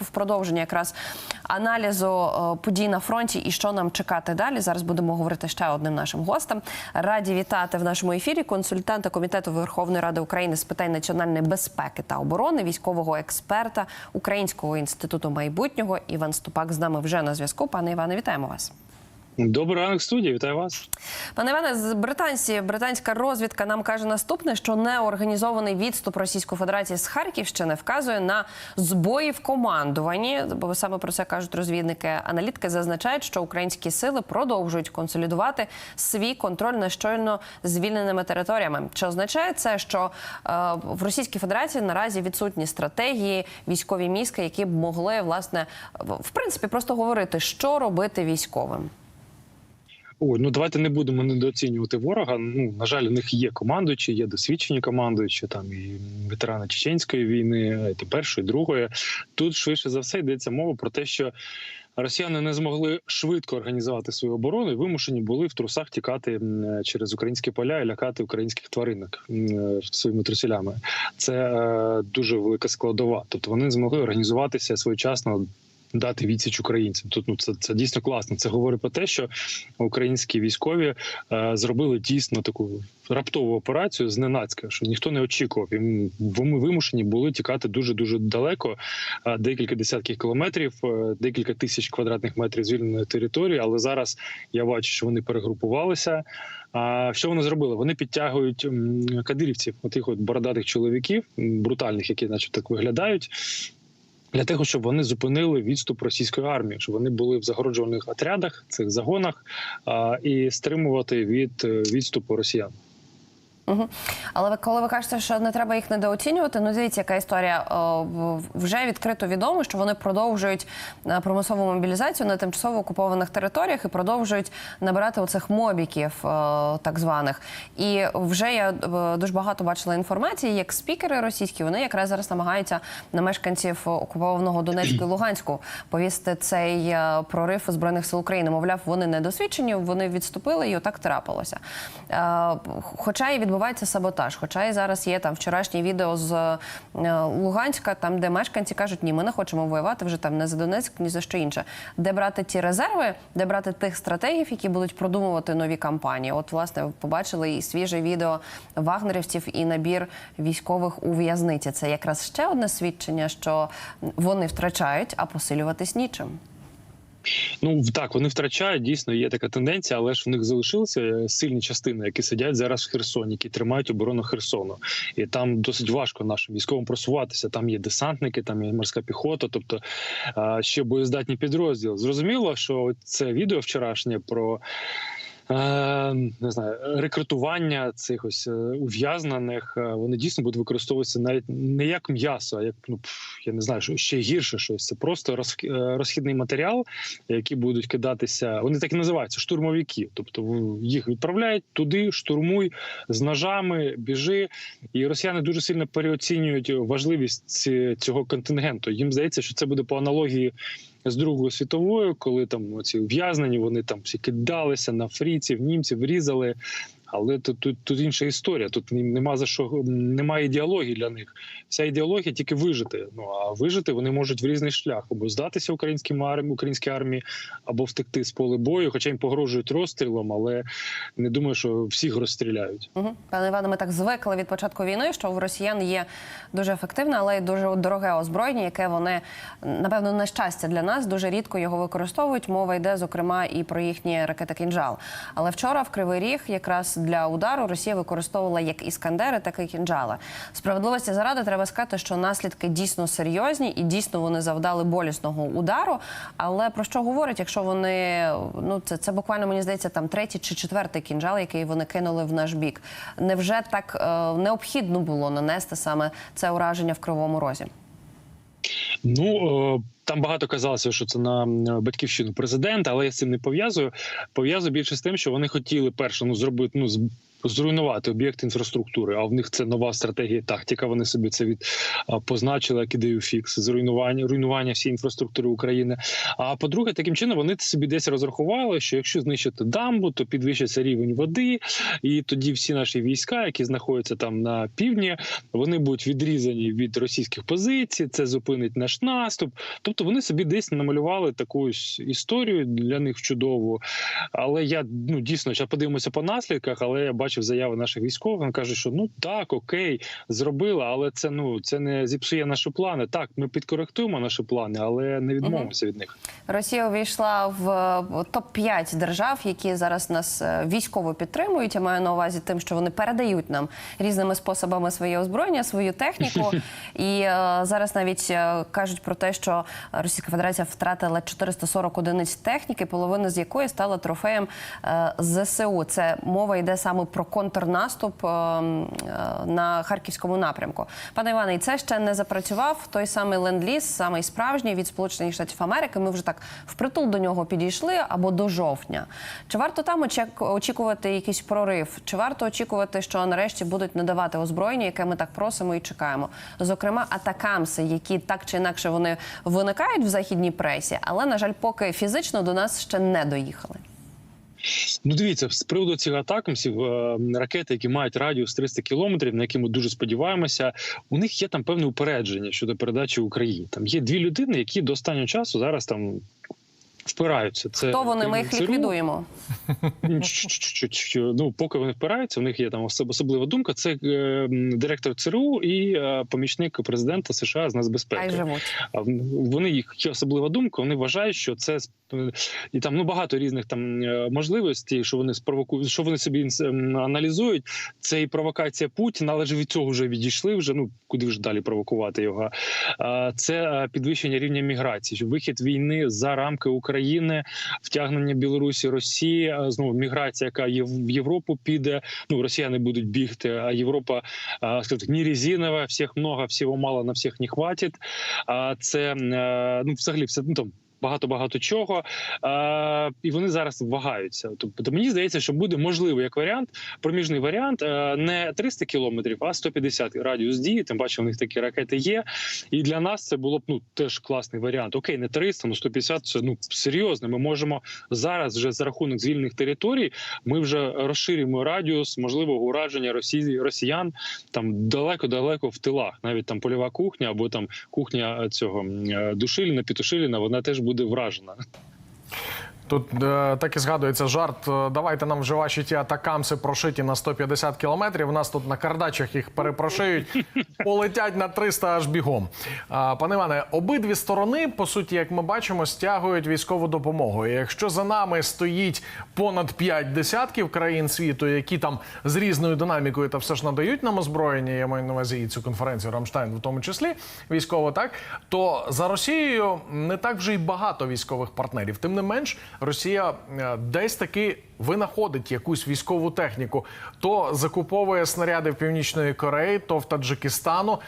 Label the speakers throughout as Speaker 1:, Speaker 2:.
Speaker 1: в продовження якраз аналізу е, подій на фронті і що нам чекати далі. Зараз будемо говорити ще одним нашим гостем. Раді вітати в нашому ефірі консультанта комітету Верховної Ради України з питань національної безпеки та оборони, військового експерта Українського інституту майбутнього. Іван Ступак з нами вже на зв'язку. Пане Іване, вітаємо вас.
Speaker 2: Добрий ранок, студія, вітаю вас.
Speaker 1: Пане Іване, з британці британська розвідка нам каже наступне, що неорганізований відступ Російської Федерації з Харківщини вказує на збої в командуванні. Бо саме про це кажуть розвідники. Аналітики зазначають, що українські сили продовжують консолідувати свій контроль над щойно звільненими територіями. Чи означає це, що е, в Російській Федерації наразі відсутні стратегії, військові мізки, які б могли власне в принципі просто говорити, що робити військовим?
Speaker 2: Ой, ну давайте не будемо недооцінювати ворога. Ну на жаль, у них є командуючі, є досвідчені командуючі, там і ветерани чеченської війни, і першої, і другої. Тут швидше за все йдеться мова про те, що. Росіяни не змогли швидко організувати свою оборону і вимушені були в трусах тікати через українські поля і лякати українських тваринок своїми трусілями. Це е, дуже велика складова. Тобто вони змогли організуватися своєчасно. Дати відсіч українцям. Тут ну це це дійсно класно. Це говорить про те, що українські військові е, зробили дійсно таку раптову операцію зненацька, що ніхто не очікував. І ми вимушені були тікати дуже дуже далеко, е, декілька десятків кілометрів, е, декілька тисяч квадратних метрів звільненої території. Але зараз я бачу, що вони перегрупувалися. А що вони зробили? Вони підтягують кадирівців, отих от бородатих чоловіків, брутальних, які, наче так виглядають. Для того щоб вони зупинили відступ російської армії, щоб вони були в загороджувальних отрядах, цих загонах і стримувати від е, відступу росіян.
Speaker 1: Угу. Але коли ви кажете, що не треба їх недооцінювати, ну дивіться, яка історія вже відкрито відомо, що вони продовжують е, примусову мобілізацію на тимчасово окупованих територіях і продовжують набирати оцих мобіків, е, так званих. І вже я е, дуже багато бачила інформації, як спікери російські вони якраз зараз намагаються на мешканців окупованого Донецьку і Луганську повісти цей прорив збройних сил України. Мовляв, вони недосвідчені, вони відступили, і отак трапилося. Хоча і відбувається саботаж, хоча і зараз є там вчорашнє відео з е, Луганська, там де мешканці кажуть, ні, ми не хочемо воювати вже там не за Донецьк, ні за що інше. Де брати ті резерви, де брати тих стратегів, які будуть продумувати нові кампанії. От, власне, побачили і свіже відео вагнерівців і набір військових у в'язниці. Це якраз ще одне свідчення, що вони втрачають, а посилюватись нічим.
Speaker 2: Ну так вони втрачають дійсно. Є така тенденція, але ж в них залишилися е, сильні частини, які сидять зараз в Херсоні, які тримають оборону Херсону, і там досить важко нашим військовим просуватися. Там є десантники, там є морська піхота, тобто ще боєздатні підрозділи. Зрозуміло, що це відео вчорашнє про. Е, Не знаю, рекрутування цих ось е, ув'язнених. е, Вони дійсно будуть використовуватися навіть не як м'ясо, а як ну я не знаю, що ще гірше щось. Це просто розх- розхідний матеріал, які будуть кидатися. Вони так і називаються штурмовики. Тобто їх відправляють туди, штурмуй з ножами, біжи. І росіяни дуже сильно переоцінюють важливість цього контингенту. Їм здається, що це буде по аналогії з Другою світовою, коли там ці ув'язнені, вони там всі кидалися на фріців, німців, різали. Але тут, тут, тут інша історія. Тут нема за що немає ідеології для них. Вся ідеологія тільки вижити. Ну а вижити вони можуть в різний шлях або здатися українським армії, українській армії, або втекти з поля бою, хоча їм погрожують розстрілом, але не думаю, що всіх розстріляють.
Speaker 1: Угу. Пане Іване, ми так звикли від початку війни, що в росіян є дуже ефективне, але й дуже дороге озброєння, яке вони напевно на щастя для нас дуже рідко його використовують. Мова йде зокрема і про їхні ракети кінжал. Але вчора в Кривий Ріг якраз для удару Росія використовувала як іскандери, так і кінжали. Справедливості заради треба сказати, що наслідки дійсно серйозні і дійсно вони завдали болісного удару. Але про що говорять, якщо вони ну це, це буквально мені здається там третій чи четвертий кінжал, який вони кинули в наш бік. Невже так е, необхідно було нанести саме це ураження в кривому розі?
Speaker 2: Ну е, там багато казалося, що це на батьківщину президента, але я з цим не пов'язую. Пов'язую більше з тим, що вони хотіли перше ну зробити ну зруйнувати об'єкт інфраструктури. А в них це нова стратегія, тактика. Вони собі це від позначили як ідею фікс зруйнування руйнування всієї інфраструктури України. А по-друге, таким чином вони собі десь розрахували, що якщо знищити дамбу, то підвищиться рівень води, і тоді всі наші війська, які знаходяться там на півдні, вони будуть відрізані від російських позицій. Це зупинить наш наступ. Тобто вони собі десь намалювали таку історію для них чудову. Але я ну дійсно зараз подивимося по наслідках, але я бачив заяви наших військових. Вони кажуть, що ну так, окей, зробили, але це ну це не зіпсує наші плани. Так, ми підкоректуємо наші плани, але не відмовимося від них.
Speaker 1: Росія увійшла в топ 5 держав, які зараз нас е, військово підтримують. Я маю на увазі тим, що вони передають нам різними способами своє озброєння, свою техніку. І е, зараз навіть е, кажуть про те, що Російська Федерація втратила 440 одиниць техніки, половина з якої стала трофеєм е, ЗСУ. Це мова йде саме про контрнаступ е, м, е, на харківському напрямку. Пане Іване, і це ще не запрацював той самий ленд-ліз, самий справжній від Сполучених Штатів Америки. Ми вже так впритул до нього підійшли або до жовтня. Чи варто там очікувати якийсь прорив? Чи варто очікувати, що нарешті будуть надавати озброєння, яке ми так просимо і чекаємо? Зокрема, атакамси, які так чи інакше вони виникають в західній пресі, але на жаль, поки фізично до нас ще не доїхали.
Speaker 2: Ну, дивіться, з приводу цих атакамсів, е, ракети, які мають радіус 300 кілометрів, на які ми дуже сподіваємося, у них є там певне упередження щодо передачі Україні. Там є дві людини, які до останнього часу зараз там. Впираються, це
Speaker 1: То вони ми їх ліквідуємо.
Speaker 2: Ну, поки вони впираються, у них є там особ- особлива думка. Це е, директор ЦРУ і е, помічник президента США з нацбезпеки. Вони їх є особлива думка. Вони вважають, що це і там ну багато різних там е, можливостей, що вони спровокують, що вони собі аналізують. Це і провокація Путіна, але ж від цього вже відійшли. Вже ну куди вже далі провокувати його. Це підвищення рівня міграції, вихід війни за рамки України, втягнення Білорусі, Росії, знову міграція, яка в Європу піде. Ну росіяни будуть бігти, а Європа так, не резинова, всіх много, всього мало, на всіх не хватить. А це е, ну, взагалі все ну там. Багато багато чого, а, і вони зараз вагаються. Тобто мені здається, що буде можливий як варіант, проміжний варіант е, не 300 кілометрів, а 150 радіус дії. Тим паче, у них такі ракети є. І для нас це було б ну теж класний варіант. Окей, не 300, ну 150 – це ну серйозно. Ми можемо зараз вже за рахунок звільнених територій. Ми вже розширюємо радіус можливого ураження Росії росіян там далеко-далеко в тилах. Навіть там польова кухня або там кухня цього м, е, Душиліна, Пітушиліна, вона теж буде вражена.
Speaker 3: Тут е, так і згадується жарт. е, Давайте нам вже ваші ті атакамси прошиті на 150 кілометрів. У нас тут на кардачах їх перепрошиють, полетять на 300 аж бігом. А, пане Іване, обидві сторони, по суті, як ми бачимо, стягують військову допомогу. І якщо за нами стоїть понад 5 десятків країн світу, які там з різною динамікою та все ж надають нам озброєння, я маю на увазі і цю конференцію Рамштайн, в тому числі військово, так то за Росією не так вже й багато військових партнерів. Тим не менш, Росія е, десь таки винаходить якусь військову техніку, то закуповує снаряди в Північної Кореї, то в Таджикистану,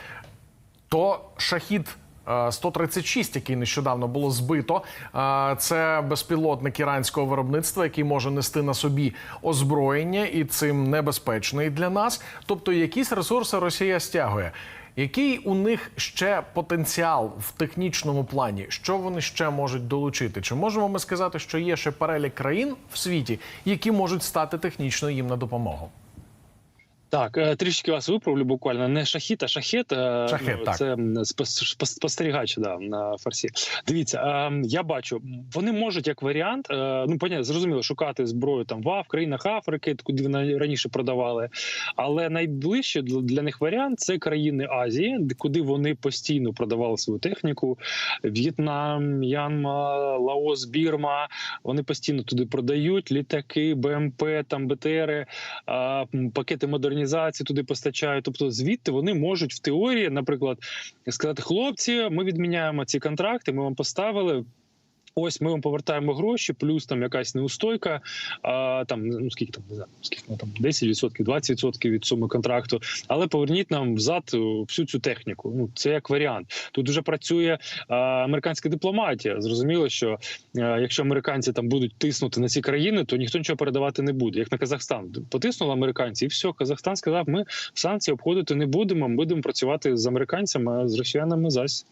Speaker 3: то шахід. е, 136, який нещодавно було збито, Е, це безпілотник іранського виробництва, який може нести на собі озброєння, і цим небезпечний для нас. Тобто, якісь ресурси Росія стягує. Який у них ще потенціал в технічному плані? Що вони ще можуть долучити? Чи можемо ми сказати, що є ще перелік країн в світі, які можуть стати технічно їм на допомогу?
Speaker 2: Так, е, трішки вас виправлю буквально не шахіт, а шахет. е,
Speaker 3: Шахет,
Speaker 2: ну,
Speaker 3: так.
Speaker 2: Це спостерігач да, на фарсі. Дивіться, е, я бачу, вони можуть як варіант, ну понятно, зрозуміло, шукати зброю там в країнах Африки, куди вони раніше продавали. Але найближче для них варіант це країни Азії, куди вони постійно продавали свою техніку. В'єтнам, М'янма, Лаос, Бірма. Вони постійно туди продають літаки, БМП, там БТРи, пакети модернізації туди постачають. Тобто, звідти вони можуть в теорії, наприклад, сказати: хлопці, ми відміняємо ці контракти, ми вам поставили. Ось ми вам повертаємо гроші, плюс там якась неустойка, а, там ну скільки там не знаю, скільки ну, там 10%, 20% від суми контракту. Але поверніть нам взад е, всю цю техніку. Ну це як варіант. Тут вже працює а, американська дипломатія. Зрозуміло, що а, якщо американці там будуть тиснути на ці країни, то ніхто нічого передавати не буде. Як на Казахстан потиснули американці, і все, Казахстан сказав: ми санкції обходити не будемо. Ми будемо працювати з американцями, а з росіянами зась.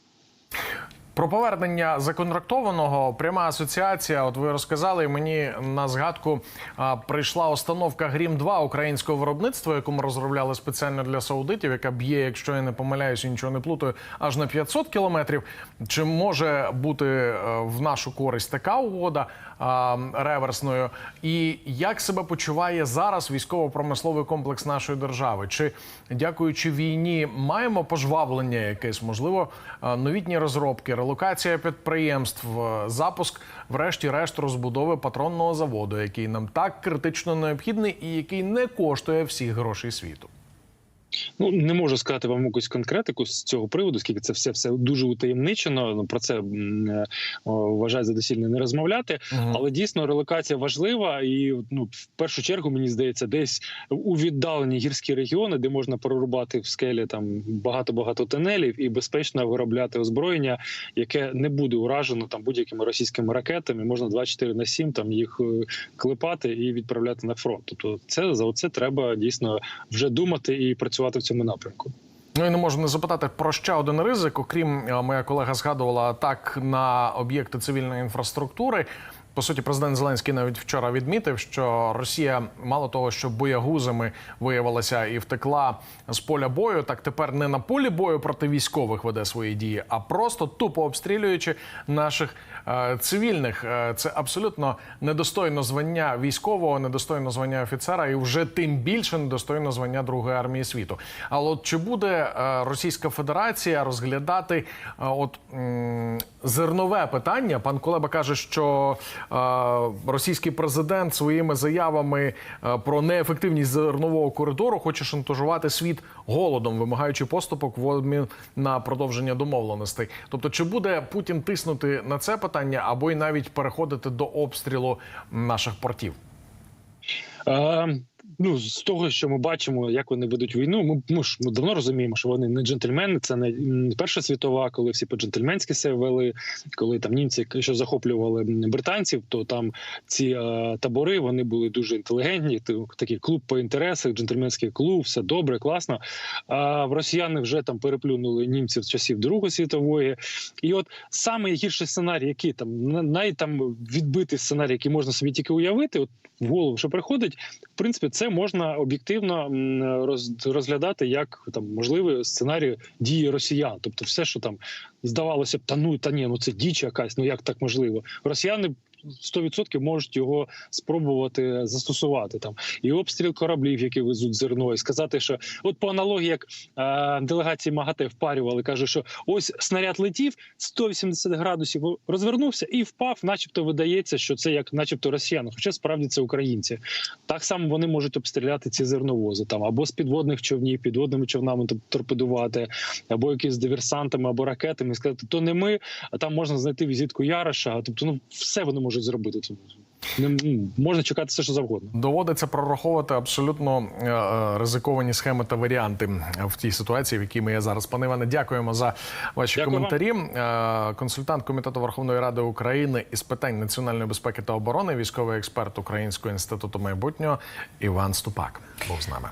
Speaker 3: Про повернення законтрактованого пряма асоціація. От ви розказали мені на згадку а, прийшла установка Грім 2 українського виробництва, яку ми розробляли спеціально для саудитів, яка б'є, якщо я не помиляюся, нічого не плутаю, аж на 500 кілометрів. Чи може бути е, в нашу користь така угода а, реверсною? І як себе почуває зараз військово-промисловий комплекс нашої держави? Чи дякуючи війні, маємо пожвавлення якесь, можливо, е, новітні розробки, релокація підприємств, е, запуск, врешті-решт, розбудови патронного заводу, який нам так критично необхідний і який не коштує всіх грошей світу.
Speaker 2: Ну не можу сказати вам якусь конкретику з цього приводу, оскільки це все все дуже утаємничено. Ну про це е, о, вважаю за доцільне не розмовляти.
Speaker 3: Мгм.
Speaker 2: Але дійсно релокація важлива, і ну в першу чергу мені здається, десь у віддалені гірські регіони, де можна прорубати в скелі там багато багато тунелів і безпечно виробляти озброєння, яке не буде уражено там будь-якими російськими ракетами. Можна 24 на 7 там їх е, клепати і відправляти на фронт. Тобто, це за це треба дійсно вже думати і працювати в цьому напрямку.
Speaker 3: Ну і не можу не запитати про ще один ризик. Окрім е, моя колега згадувала атак на об'єкти цивільної інфраструктури. По суті, президент Зеленський навіть вчора відмітив, що Росія мало того, що боягузами виявилася і втекла з поля бою, так тепер не на полі бою проти військових веде свої дії, а просто тупо обстрілюючи наших е, цивільних. Е, це абсолютно недостойно звання військового, недостойно звання офіцера, і вже тим більше недостойно звання Другої армії світу. Але от чи буде е, Російська Федерація розглядати е, от м, зернове питання? Пан Кулеба каже, що російський президент своїми заявами е, про неефективність зернового коридору хоче шантажувати світ голодом, вимагаючи поступок в обмін на продовження домовленостей. Тобто, чи буде Путін тиснути на це питання або й навіть переходити до обстрілу наших портів?
Speaker 2: Е, ну, з того, що ми бачимо, як вони ведуть війну, ми, ми ж ми давно розуміємо, що вони не джентльмени. Це не Перша світова, коли всі по-джентльменськи себе вели, коли там німці що захоплювали британців, то там ці е, табори вони були дуже інтелігентні. Такий клуб по інтересах, джентльменський клуб, все добре, класно. А в росіяни вже там переплюнули німців з часів Другої світової. І от саме гірший сценарій, який там на- най там відбитий сценарій, який можна собі тільки уявити, от в голову, що приходить, в принципі, це можна об'єктивно розглядати як там можливий сценарій дії росіян. Тобто, все, що там здавалося б, та ну та ні, ну це діч якась, ну як так можливо? Росіяни. 100% можуть його спробувати застосувати там і обстріл кораблів, які везуть зерно, і сказати, що от по аналогії, як е, делегації МАГАТЕ впарювали, каже, що ось снаряд летів 180 градусів розвернувся і впав, начебто видається, що це як, начебто, росіяни, хоча справді це українці. Так само вони можуть обстріляти ці зерновози там або з підводних човнів, підводними човнами торпедувати, або якісь диверсантами, або ракетами. І сказати, то не ми, а там можна знайти візитку Яроша. Тобто, ну все вони можуть зробити. Тому не можна чекати все, що завгодно.
Speaker 3: Доводиться прораховувати абсолютно е, е, ризиковані схеми та варіанти в тій ситуації, в якій ми є зараз. Пане Іване, дякуємо за ваші
Speaker 2: Дякую
Speaker 3: коментарі. Е, Консультант комітету Верховної Ради України із питань національної безпеки та оборони, військовий експерт Українського інституту майбутнього Іван Ступак був з нами.